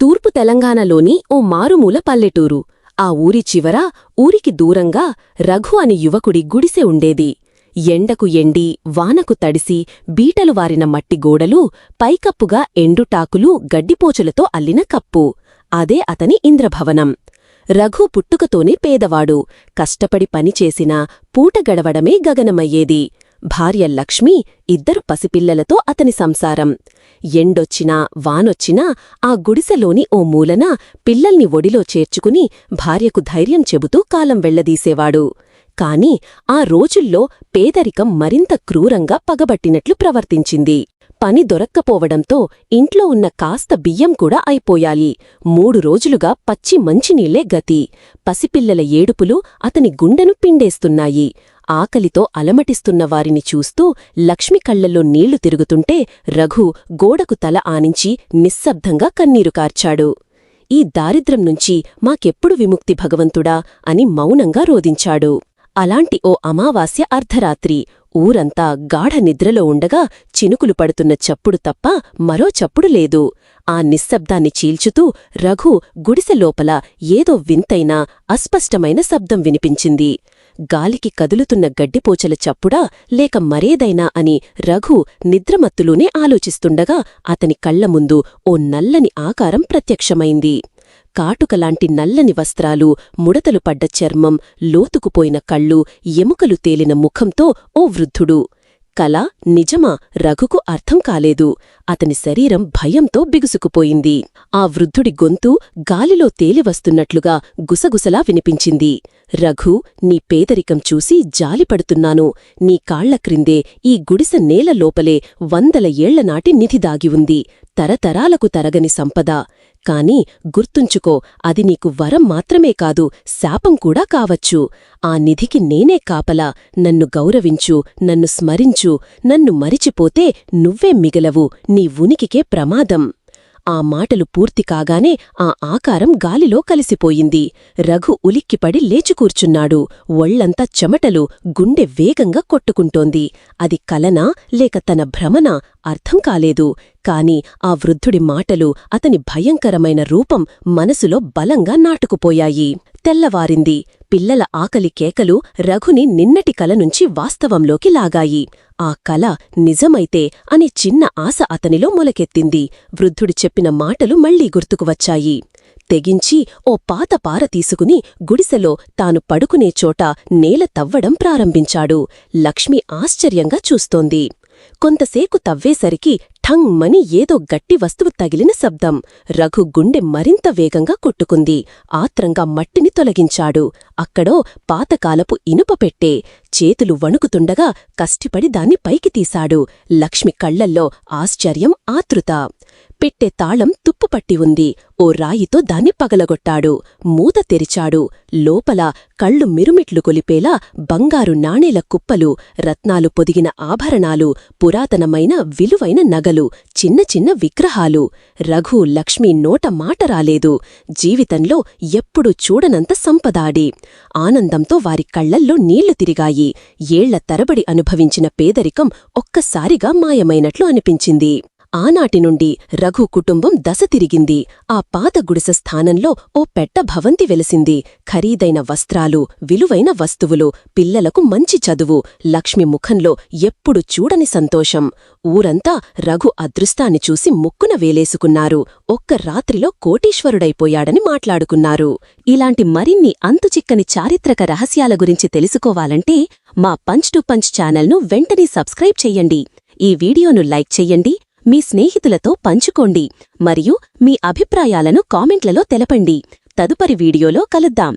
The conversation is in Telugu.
తూర్పు తెలంగాణలోని ఓ మారుమూల పల్లెటూరు. ఆ ఊరి చివర ఊరికి దూరంగా రఘు అని యువకుడి గుడిసె ఉండేది. ఎండకు ఎండి వానకు తడిసి బీటలు వారిన మట్టి గోడలు పైకప్పుగా ఎండుటాకులు గడ్డిపోచులతో అల్లిన కప్పు. అదే అతని ఇంద్రభవనం. రఘు పుట్టుకతోనే పేదవాడు. కష్టపడి పనిచేసినా పూట గడవడమే గగనమయ్యేది. భార్య లక్ష్మి ఇద్దరు పసిపిల్లలతో అతని సంసారం. ఎండొచ్చినా వానొచ్చినా ఆ గుడిసెలోని ఓ మూలన పిల్లల్ని ఒడిలో చేర్చుకుని భార్యకు ధైర్యం చెబుతూ కాలం వెళ్ళదీసేవాడు. కాని ఆ రోజుల్లో పేదరికం మరింత క్రూరంగా పగబట్టినట్లు ప్రవర్తించింది. పని దొరక్కపోవడంతో ఇంట్లో ఉన్న కాస్త బియ్యం కూడా అయిపోయాయి. మూడు రోజులుగా పచ్చి మంచినీళ్ళే గతి. పసిపిల్లల ఏడుపులు అతని గుండెను పిండేస్తున్నాయి. ఆకలితో అలమటిస్తున్న వారిని చూస్తూ లక్ష్మి కళ్ళలో నీళ్ళు తిరుగుతుంటే రఘు గోడకు తల ఆనించి నిశ్శబ్దంగా కన్నీరు కార్చాడు. ఈ దారిద్ర్యం నుంచి మాకెప్పుడు విముక్తి భగవంతుడా అని మౌనంగా రోదించాడు అలాంటి ఓ అమావాస్య అర్ధరాత్రి ఊరంతా గాఢ నిద్రలో ఉండగా చినుకులు పడుతున్న చప్పుడు తప్ప మరో చప్పుడు లేదు. ఆ నిశ్శబ్దాన్ని చీల్చుతూ రఘు గుడిసె లోపల ఏదో వింతైన అస్పష్టమైన శబ్దం వినిపించింది. గాలికి కదులుతున్న గడ్డిపోచల చప్పుడా లేక మరేదైనా అని రఘు నిద్రమత్తులోనే ఆలోచిస్తుండగా అతని కళ్ళ ముందు ఓ నల్లని ఆకారం ప్రత్యక్షమైంది. కాటుకలాంటి నల్లని వస్త్రాలు ముడతలు పడ్డ చర్మం లోతుకుపోయిన కళ్ళు ఎముకలు తేలిన ముఖంతో ఓ వృద్ధుడు కల నిజమా రఘుకు అర్థం కాలేదు. అతని శరీరం భయంతో బిగుసుకుపోయింది. ఆ వృద్ధుడి గొంతు గాలిలో తేలివస్తున్నట్లుగా గుసగుసలా వినిపించింది. రఘు నీ పేదరికం చూసి జాలిపడుతున్నాను నీ కాళ్ళ క్రిందే ఈ గుడిసె నేల లోపలే వందల ఏళ్ళనాటి నిధి దాగి ఉంది. తరతరాలకు తరగని సంపద. కాని గుర్తుంచుకో అది నీకు వరం మాత్రమే కాదు శాపం కూడా కావచ్చు. ఆ నిధికి నేనే కాపలా. నన్ను గౌరవించు నన్ను స్మరించు నన్ను మరిచిపోతే నువ్వే మిగలవు. నీ ఉనికికే ప్రమాదం. ఆ మాటలు పూర్తి కాగానే ఆ ఆకారం గాలిలో కలిసిపోయింది. రఘు ఉలిక్కిపడి లేచి కూర్చున్నాడు. ఒళ్ళంతా చెమటలు గుండె వేగంగా కొట్టుకుంటోంది. అది కలనా లేక తన భ్రమనా అర్థం కాలేదు. కాని ఆ వృద్ధుడి మాటలు అతని భయంకరమైన రూపం మనసులో బలంగా నాటుకుపోయాయి. తెల్లవారింది. పిల్లల ఆకలి కేకలు రఘుని నిన్నటి కల నుంచి వాస్తవంలోకి లాగాయి. ఆ కల నిజమైతే అనే చిన్న ఆశ అతనిలో మొలకెత్తింది. వృద్ధుడు చెప్పిన మాటలు మళ్ళీ గుర్తుకువచ్చాయి తెగించి ఓ పాత పార తీసుకుని గుడిసెలో తాను పడుకునే చోట నేల తవ్వడం ప్రారంభించాడు. లక్ష్మి ఆశ్చర్యంగా చూస్తోంది. కొంతసేపు తవ్వేసరికి ఠంగ్మని ఏదో గట్టి వస్తువు తగిలిన శబ్దం. రఘు గుండె మరింత వేగంగా కొట్టుకుంది. ఆత్రంగా మట్టిని తొలగించాడు. అక్కడో పాతకాలపు ఇనుప పెట్టే. చేతులు వణుకుతుండగా కష్టిపడి దాన్ని పైకి తీశాడు. లక్ష్మి కళ్ళల్లో ఆశ్చర్యం ఆతృత. పెట్టె తాళం తుప్పుపట్టి ఉంది. ఓ రాయితో దాన్ని పగలగొట్టాడు. మూత తెరిచాడు. లోపల కళ్ళు మిరుమిట్లు కొలిపేలా బంగారు నాణేల కుప్పలు రత్నాలు పొదిగిన ఆభరణాలు పురాతనమైన విలువైన నగలు. చిన్న చిన్న విగ్రహాలు. రఘు లక్ష్మి నోట మాట రాలేదు. జీవితంలో ఎప్పుడు చూడనంత సంపదాడి. ఆనందంతో వారి కళ్ళల్లో నీళ్ళు తిరిగాయి. ఏళ్ళ తరబడి అనుభవించిన పేదరికం ఒక్కసారిగా మాయమైనట్లు అనిపించింది. ఆనాటి నుండి రఘు కుటుంబం దశ తిరిగింది. ఆ పాత గుడిసె స్థానంలో ఓ పెట్ట భవంతి వెలసింది. ఖరీదైన వస్త్రాలు విలువైన వస్తువులు పిల్లలకు మంచి చదువు లక్ష్మి ముఖంలో ఎప్పుడు చూడని సంతోషం. ఊరంతా రఘు అదృష్టాన్ని చూసి ముక్కున వేలేసుకున్నారు. ఒక్క రాత్రిలో కోటీశ్వరుడైపోయాడని మాట్లాడుకున్నారు. ఇలాంటి మరిన్ని అంతుచిక్కని చారిత్రక రహస్యాల గురించి తెలుసుకోవాలంటే మా పంచ్ టు పంచ్ ఛానల్ను వెంటనే సబ్స్క్రైబ్ చెయ్యండి ఈ వీడియోను లైక్ చెయ్యండి మీ స్నేహితులతో పంచుకోండి మరియు మీ అభిప్రాయాలను కామెంట్లలో తెలపండి. తదుపరి వీడియోలో కలుద్దాం.